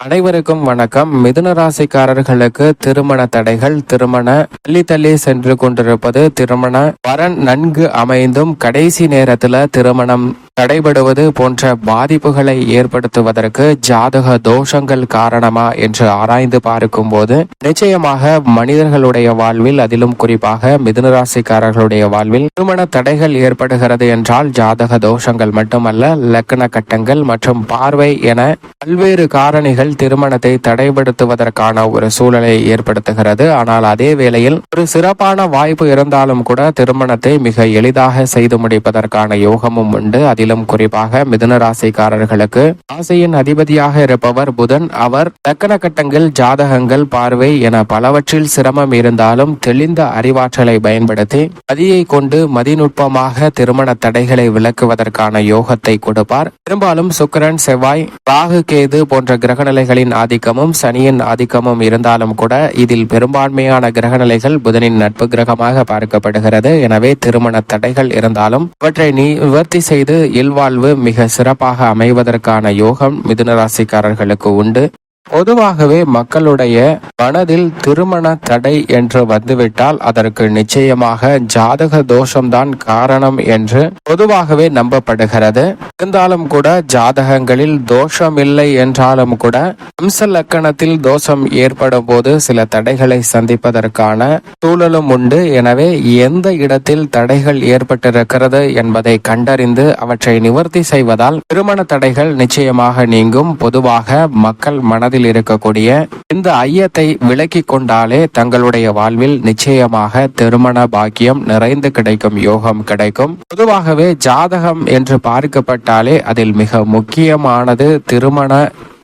அனைவருக்கும் வணக்கம். மிதுன ராசிக்காரர்களுக்கு திருமண தடைகள் திருமண தள்ளி தள்ளி சென்று கொண்டிருப்பது திருமண வரன் நன்கு அமைந்தும் கடைசி நேரத்துல திருமணம் தடைபடுவது போன்ற பாதிப்புகளை ஏற்படுத்துவதற்கு ஜாதக தோஷங்கள் காரணமா என்று ஆராய்ந்து பார்க்கும் போது நிச்சயமாக மனிதர்களுடைய வாழ்வில் அதிலும் குறிப்பாக மிதுன ராசிக்காரர்களுடைய வாழ்வில் திருமண தடைகள் ஏற்படுகிறது என்றால் ஜாதக தோஷங்கள் மட்டுமல்ல லக்கண கட்டங்கள் மற்றும் பார்வை என பல்வேறு காரணிகள் திருமணத்தை தடைபடுத்துவதற்கான ஒரு சூழலை ஏற்படுத்துகிறது. ஆனால் அதே வேளையில் ஒரு சிறப்பான வாய்ப்பு இருந்தாலும் கூட திருமணத்தை மிக எளிதாக செய்து முடிப்பதற்கான யோகமும் உண்டு. அதிலும் குறிப்பாக மிதுன ராசிக்காரர்களுக்கு. ராசியின் அதிபதியாக இருப்பவர் புதன். அவர் தக்கன கட்டங்கள் ஜாதகங்கள் பார்வை என பலவற்றில் சிரமம் இருந்தாலும் தெளிந்த அறிவாற்றலை பயன்படுத்தி மதியை கொண்டு மதிநுட்பமாக திருமண தடைகளை விளக்குவதற்கான யோகத்தை கொடுப்பார். பெரும்பாலும் சுக்கரன் செவ்வாய் ராகு கேது போன்ற கிரகநிலைகளின் ஆதிக்கமும் சனியின் ஆதிக்கமும் இருந்தாலும் கூட இதில் பெரும்பான்மையான கிரகநிலைகள் புதனின் நட்பு கிரகமாக பார்க்கப்படுகிறது. எனவே திருமண தடைகள் இருந்தாலும் அவற்றை நிவர்த்தி செய்து இல்வாழ்வு மிக சிறப்பாக அமைவதற்கான யோகம் மிதுன ராசிக்காரர்களுக்கு உண்டு. பொதுவாகவே மக்களுடைய மனதில் திருமண தடை என்று வந்துவிட்டால் அதற்கு நிச்சயமாக ஜாதக தோஷம்தான் காரணம் என்று பொதுவாகவே நம்பப்படுகிறது. இருந்தாலும் கூட ஜாதகங்களில் தோஷம் இல்லை என்றாலும் கூட அம்ச லக்கணத்தில் தோஷம் ஏற்படும் போது சில தடைகளை சந்திப்பதற்கான சூழலும் உண்டு. எனவே எந்த இடத்தில் தடைகள் ஏற்பட்டிருக்கிறது என்பதை கண்டறிந்து அவற்றை நிவர்த்தி செய்வதால் திருமண தடைகள் நிச்சயமாக நீங்கும். பொதுவாக மக்கள் மனதில் மனதில் இருக்கக்கூடிய இந்த ஐயத்தை விலக்கி கொண்டாலே தங்களுடைய வாழ்வில் நிச்சயமாக திருமண பாக்கியம் நிறைந்து கிடைக்கும் யோகம் கிடைக்கும். பொதுவாகவே ஜாதகம் என்று பார்க்கப்பட்டாலே அதில் மிக முக்கியமானது திருமண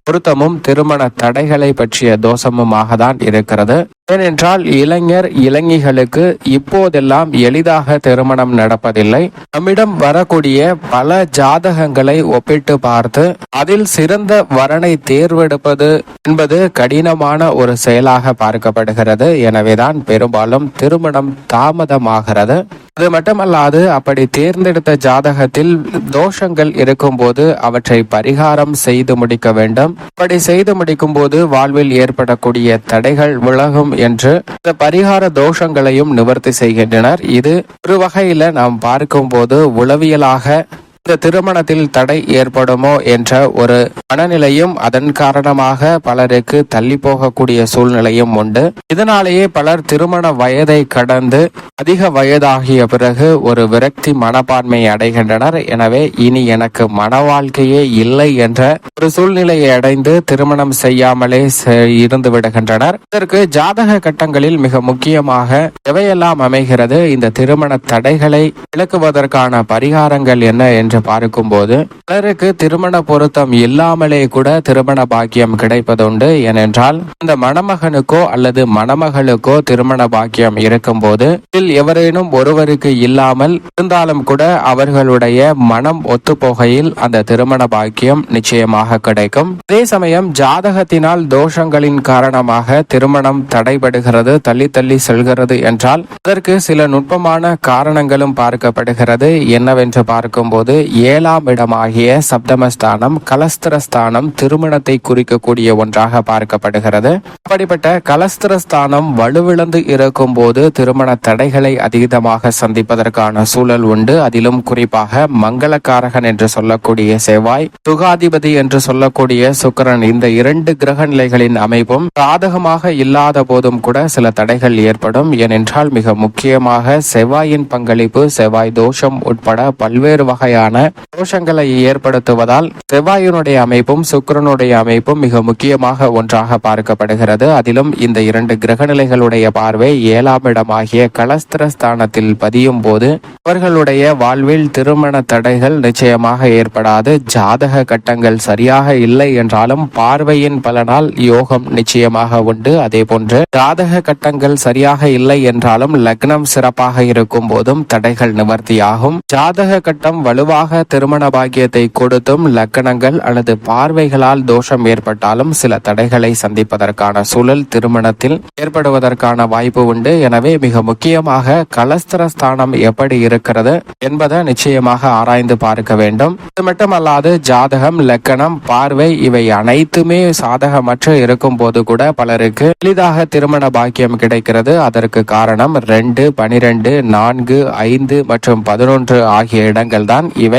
பொருத்தமும் திருமண தடைகளை பற்றிய தோஷமுமாக தான் இருக்கிறது. ஏனென்றால் இளைஞர் இளைஞர்களுக்கு இப்போதெல்லாம் எளிதாக திருமணம் நடப்பதில்லை. நம்மிடம் வரக்கூடிய பல ஜாதகங்களை ஒப்பிட்டு பார்த்து அதில் சிறந்த வரனை தேர்வெடுப்பது என்பது கடினமான ஒரு செயலாக பார்க்கப்படுகிறது. எனவேதான் பெரும்பாலும் திருமணம் தாமதமாகிறது. அது மட்டுமல்லாது அப்படி தேர்ந்தெடுத்த ஜாதகத்தில் தோஷங்கள் இருக்கும்போது அவற்றை பரிகாரம் செய்து முடிக்க வேண்டும். அப்படி செய்து முடிக்கும் போது வாழ்வில் ஏற்படக்கூடிய தடைகள் விலகும் என்று இந்த பரிகார தோஷங்களையும் நிவர்த்தி செய்கின்றனர். இது ஒரு வகையில நாம் பார்க்கும்போது உளவியலாக இந்த திருமணத்தில் தடை ஏற்படுமோ என்ற ஒரு மனநிலையும் அதன் காரணமாக பலருக்கு தள்ளி போகக்கூடிய சூழ்நிலையும் உண்டு. இதனாலேயே பலர் திருமண வயதை கடந்து அதிக வயதாகிய பிறகு ஒரு விரக்தி மனப்பான்மை அடைகின்றனர். எனவே இனி எனக்கு மன வாழ்க்கையே இல்லை என்ற ஒரு சூழ்நிலையை அடைந்து திருமணம் செய்யாமலே இருந்து விடுகின்றனர். இதற்கு ஜாதக கட்டங்களில் மிக முக்கியமாக எவையெல்லாம் அமைகிறது இந்த திருமண தடைகளை விளக்குவதற்கான பரிகாரங்கள் என்ன என்று என்று பார்க்கும்போது பலருக்கு திருமண பொருத்தம் இல்லாமலே கூட திருமண பாக்கியம் கிடைப்பதுண்டு ஏனென்றால் அந்த மணமகனுக்கோ அல்லது மணமகளுக்கோ திருமண பாக்கியம் இருக்கும்போது இதில் எவரேனும் ஒருவருக்கு இல்லாமல் இருந்தாலும் கூட அவர்களுடைய மனம் ஒத்துப்போகையில் அந்த திருமண பாக்கியம் நிச்சயமாக கிடைக்கும். அதே சமயம் ஜாதகத்தினால் தோஷங்களின் காரணமாக திருமணம் தடைபடுகிறது தள்ளி தள்ளி செல்கிறது என்றால் அதற்கு சில நுட்பமான காரணங்களும் பார்க்கப்படுகிறது. என்னவென்று பார்க்கும்போது ஏழாம் இடமாகிய சப்தமஸ்தானம் கலஸ்திரஸ்தானம் திருமணத்தை குறிக்கக்கூடிய ஒன்றாக பார்க்கப்படுகிறது. அப்படிப்பட்ட கலஸ்திரஸ்தானம் வலுவிழந்து இருக்கும் போது திருமண தடைகளை அதீதமாக சந்திப்பதற்கான சூழல் உண்டு. அதிலும் குறிப்பாக மங்களக்காரகன் என்று சொல்லக்கூடிய செவ்வாய் சுகாதிபதி என்று சொல்லக்கூடிய சுக்கரன் இந்த இரண்டு கிரக நிலைகளின் அமைப்பும் சாதகமாக இல்லாத போதும் கூட சில தடைகள் ஏற்படும். ஏனென்றால் மிக முக்கியமாக செவ்வாயின் பங்களிப்பு செவ்வாய் தோஷம் உட்பட பல்வேறு வகையான தோஷங்களை ஏற்படுத்துவதால் செவ்வாயினுடைய அமைப்பும் சுக்கரனுடைய அமைப்பும் மிக முக்கியமாக ஒன்றாக பார்க்கப்படுகிறது. அதிலும் இந்த இரண்டு கிரகநிலைகளுடைய பார்வை ஏழாம் இடமாகிய கலஸ்திரஸ்தானத்தில் பதியும் போது அவர்களுடைய வாழ்வில் திருமண தடைகள் நிச்சயமாக ஏற்படாது. ஜாதக கட்டங்கள் சரியாக இல்லை என்றாலும் பார்வையின் பலனால் யோகம் நிச்சயமாக உண்டு. அதே போன்று ஜாதக கட்டங்கள் சரியாக இல்லை என்றாலும் லக்னம் சிறப்பாக இருக்கும் போதும் தடைகள் நிவர்த்தியாகும். ஜாதக கட்டம் வலுவாக பொதுவாக திருமண பாக்கியத்தை கொடுத்தும் லக்கணங்கள் அல்லது பார்வைகளால் தோஷம் ஏற்பட்டாலும் சில தடைகளை சந்திப்பதற்கான சூழல் திருமணத்தில் ஏற்படுவதற்கான வாய்ப்பு உண்டு. எனவே மிக முக்கியமாக கலஸ்திர ஸ்தானம் எப்படி இருக்கிறது என்பதை நிச்சயமாக ஆராய்ந்து பார்க்க வேண்டும். இது மட்டுமல்லாது ஜாதகம் லக்கணம் பார்வை இவை அனைத்துமே சாதகமற்று இருக்கும் போது கூட பலருக்கு எளிதாக திருமண பாக்கியம் கிடைக்கிறது. அதற்கு காரணம் ரெண்டு பனிரெண்டு நான்கு ஐந்து மற்றும் பதினொன்று ஆகிய இடங்கள் தான் இவை.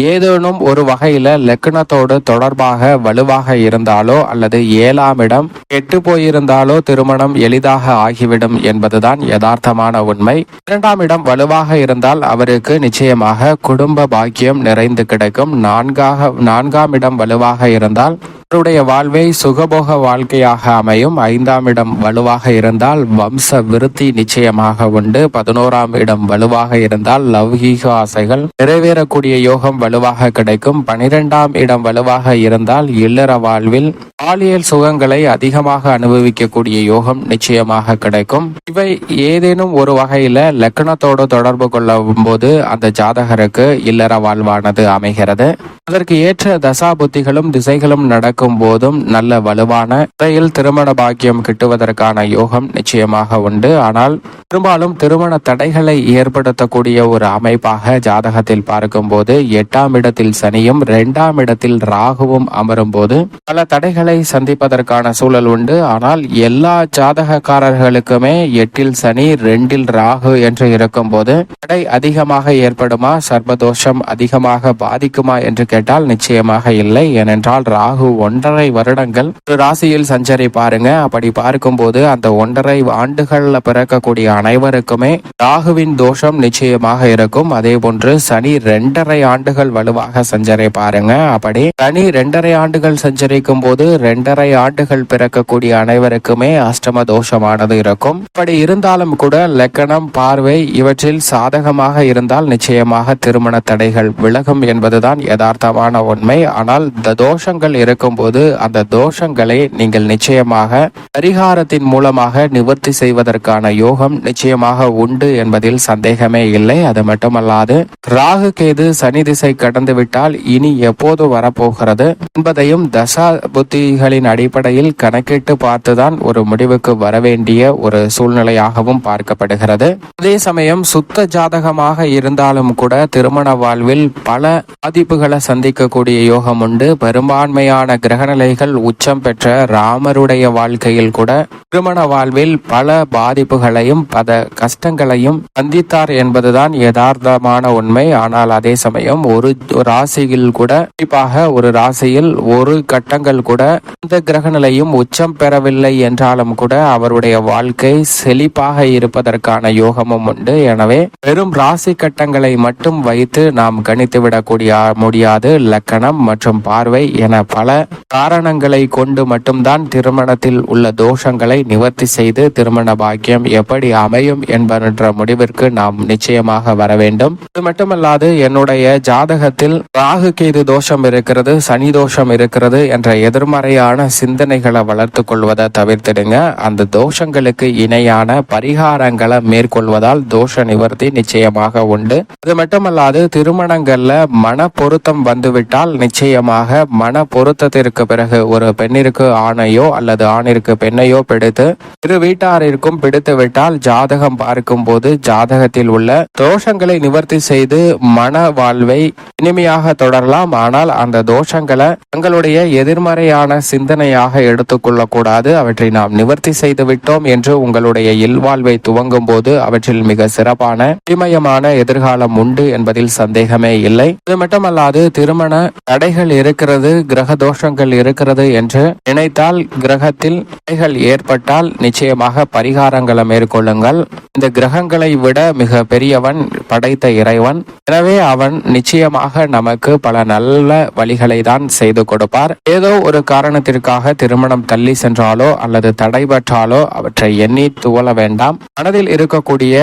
ஏதேனும் ஒரு வகையில லக்னத்தோடு தொடர்பாக வலுவாக இருந்தாலோ அல்லது ஏழாம் இடம் கெட்டு போயிருந்தாலோ திருமணம் எளிதாக ஆகிவிடும் என்பதுதான் யதார்த்தமான உண்மை. இரண்டாம் இடம் வலுவாக இருந்தால் அவருக்கு நிச்சயமாக குடும்ப பாக்கியம் நிறைந்து கிடைக்கும். நான்காக நான்காம் இடம் வலுவாக இருந்தால் அவருடைய வாழ்வை சுகபோக வாழ்க்கையாக அமையும். ஐந்தாம் இடம் வலுவாக இருந்தால் வம்ச விருத்தி நிச்சயமாக உண்டு. பதினோராம் இடம் வலுவாக இருந்தால் லௌகீக ஆசைகள் நிறைவேறக்கூடிய யோகம் வலுவாக கிடைக்கும். பனிரெண்டாம் இடம் வலுவாக இருந்தால் இல்லற வாழ்வில் பாலியல் சுகங்களை அதிகமாக அனுபவிக்கக்கூடிய யோகம் நிச்சயமாக கிடைக்கும். இவை ஏதேனும் ஒரு வகையில லக்கணத்தோடு தொடர்பு கொள்ளும் போது அந்த ஜாதகருக்கு இல்லற வாழ்வானது அமைகிறது. அதற்கு ஏற்ற தசா புத்திகளும் திசைகளும் நடக்கும். போதும் நல்ல வலுவான முறையில் திருமண பாக்கியம் கிட்டுவதற்கான யோகம் நிச்சயமாக உண்டு. ஆனால் பெரும்பாலும் திருமண தடைகளை ஏற்படுத்தக்கூடிய ஒரு அமைப்பாக ஜாதகத்தில் பார்க்கும்போது எட்டாம் இடத்தில் சனியும் இரண்டாம் இடத்தில் ராகுவும் அமரும் போது பல தடைகளை சந்திப்பதற்கான சூழல் உண்டு. ஆனால் எல்லா ஜாதகக்காரர்களுக்குமே எட்டில் சனி ரெண்டில் ராகு என்று இருக்கும் போது தடை அதிகமாக ஏற்படுமா சர்வதோஷம் அதிகமாக பாதிக்குமா என்று கேட்டால் நிச்சயமாக இல்லை. ஏனென்றால் ராகு ஒன்றரை வருடங்கள். ஒரு ராசியில் சஞ்சரி பாருங்க. அப்படி பார்க்கும்போது அந்த ஒன்றரை ஆண்டுகள்ல பிறக்கக்கூடிய அனைவருக்குமே ராகுவின் தோஷம் நிச்சயமாக இருக்கும். அதே போன்று சனி ரெண்டரை ஆண்டுகள் வலுவாக சஞ்சரி பாருங்க. அப்படி சனி ரெண்டரை ஆண்டுகள் சஞ்சரிக்கும் போது ரெண்டரை ஆண்டுகள் பிறக்கக்கூடிய அனைவருக்குமே அஷ்டம தோஷமானது இருக்கும். அப்படி இருந்தாலும் கூட லக்கணம் பார்வை இவற்றில் சாதகமாக இருந்தால் நிச்சயமாக திருமண தடைகள் விலகும் என்பதுதான் யதார்த்தமான உண்மை. ஆனால் இந்த தோஷங்கள் இருக்கும் போது அந்த தோஷங்களை நீங்கள் நிச்சயமாக பரிகாரத்தின் மூலமாக நிவர்த்தி செய்வதற்கான யோகம் நிச்சயமாக உண்டு என்பதில் சந்தேகமே இல்லை. அது மட்டுமல்லாது ராகு கேது சனி திசை கடந்து விட்டால் இனி எப்போது வரப்போகிறது என்பதையும் தசா புத்திகளின் அடிப்படையில் கணக்கிட்டு பார்த்துதான் ஒரு முடிவுக்கு வர வேண்டிய ஒரு சூழ்நிலையாகவும் பார்க்கப்படுகிறது. அதே சமயம் சுத்த ஜாதகமாக இருந்தாலும் கூட திருமண வாழ்வில் பல பாதிப்புகளை சந்திக்கக்கூடிய யோகம் உண்டு. பெரும்பான்மையான கிரகநிலைகள் உச்சம் பெற்ற ராமருடைய வாழ்க்கையில் கூட திருமண வாழ்வில் பல பாதிப்புகளையும் பல கஷ்டங்களையும் சந்தித்தார் என்பதுதான் யதார்த்தமான உண்மை. ஆனால் அதே சமயம் ஒரு ராசியில் கூட குறிப்பாக ஒரு ராசியில் ஒரு கட்டங்கள் கூட இந்த கிரகநிலையும் உச்சம் பெறவில்லை என்றாலும் கூட அவருடைய வாழ்க்கை செழிப்பாக இருப்பதற்கான யோகமும் உண்டு. எனவே வெறும் ராசி கட்டங்களை மட்டும் வைத்து நாம் கணித்து விடக்கூடிய முடியாது. லக்கணம் மற்றும் பார்வை என பல காரணங்களை கொண்டு மட்டும்தான் திருமணத்தில் உள்ள தோஷங்களை நிவர்த்தி செய்து திருமண பாக்கியம் எப்படி அமையும் என்பன்ற முடிவிற்கு நாம் நிச்சயமாக வர வேண்டும். இது மட்டுமல்லாது என்னுடைய ஜாதகத்தில் ராகு கேது தோஷம் இருக்கிறது சனி தோஷம் இருக்கிறது என்ற எதிர்மறையான சிந்தனைகளை வளர்த்து கொள்வதை தவிர்த்திடுங்க. அந்த தோஷங்களுக்கு இணையான பரிகாரங்களை மேற்கொள்வதால் தோஷ நிவர்த்தி நிச்சயமாக உண்டு. அது மட்டுமல்லாது திருமணங்கள்ல மன பொருத்தம் வந்துவிட்டால் நிச்சயமாக மன பொருத்தத்தை பொருத்தத்திற்கு பிறகு ஒரு பெண்ணிற்கு ஆணையோ அல்லது ஆணிற்கு பெண்ணையோ பிடித்து இரு வீட்டாரிற்கும் பிடித்து விட்டால் ஜாதகம் பார்க்கும் போது ஜாதகத்தில் உள்ள தோஷங்களை நிவர்த்தி செய்து மன வாழ்வை இனிமையாக தொடரலாம். ஆனால் அந்த தோஷங்களை தங்களுடைய எதிர்மறையான சிந்தனையாக எடுத்துக்கொள்ள கூடாது அவற்றை நாம் நிவர்த்தி செய்து விட்டோம் என்று உங்களுடைய இல்வாழ்வை துவங்கும் போது அவற்றில் மிக சிறப்பான இமயமான எதிர்காலம் உண்டு என்பதில் சந்தேகமே இல்லை. இது மட்டுமல்லாது திருமண தடைகள் இருக்கிறது. கிரக தோஷங்கள் தோஷங்கள் இருக்கிறது என்று நினைத்தால் கிரகத்தில் தடைகள் ஏற்பட்டால் நிச்சயமாக பரிகாரங்களை மேற்கொள்ளுங்கள். இந்த கிரகங்களை விட மிக பெரியவன் படைத்த இறைவன். எனவே அவன் நிச்சயமாக நமக்கு பல நல்ல வழிகளை தான் செய்து கொடுப்பார். ஏதோ ஒரு காரணத்திற்காக திருமணம் தள்ளி சென்றாலோ அல்லது தடைபற்றாலோ அவற்றை எண்ணி துவள வேண்டாம். மனதில் இருக்கக்கூடிய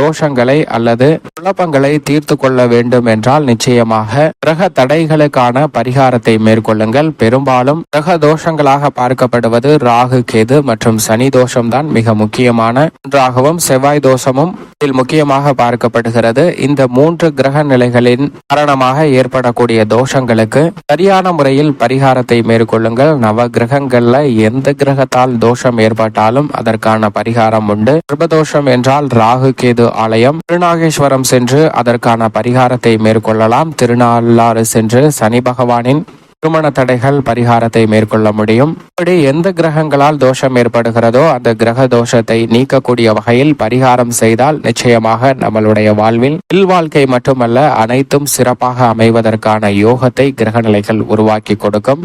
தோஷங்களை அல்லது குழப்பங்களை தீர்த்து கொள்ள வேண்டும் என்றால் நிச்சயமாக கிரக தடைகளுக்கான பரிகாரத்தை மேற்கொள்ளுங்கள். பெரும் பெரும்பாலும் கிரக தோஷங்களாக பார்க்கப்படுவது ராகு கேது மற்றும் சனி தோஷம்தான் மிக முக்கியமான ஒன்றாகவும் செவ்வாய் தோஷமும் இதில் முக்கியமாக பார்க்கப்படுகிறது. இந்த மூன்று கிரக நிலைகளின் காரணமாக ஏற்படக்கூடிய தோஷங்களுக்கு சரியான முறையில் பரிகாரத்தை மேற்கொள்ளுங்கள். நவ கிரகங்கள்ல எந்த கிரகத்தால் தோஷம் ஏற்பட்டாலும் அதற்கான பரிகாரம் உண்டு. சர்பதோஷம் என்றால் ராகு கேது ஆலயம். திருநாகேஸ்வரம் சென்று அதற்கான பரிகாரத்தை மேற்கொள்ளலாம். திருநாளாறு சென்று சனி பகவானின் திருமண தடைகள் பரிகாரத்தை மேற்கொள்ள முடியும். இப்படி எந்த கிரகங்களால் தோஷம் ஏற்படுகிறதோ அந்த கிரக தோஷத்தை நீக்கக்கூடிய வகையில் பரிகாரம் செய்தால் நிச்சயமாக நம்மளுடைய வாழ்வில் இல்வாழ்க்கை மட்டுமல்ல அனைத்தும் சிறப்பாக அமைவதற்கான யோகத்தை கிரகநிலைகள் உருவாக்கி கொடுக்கும்.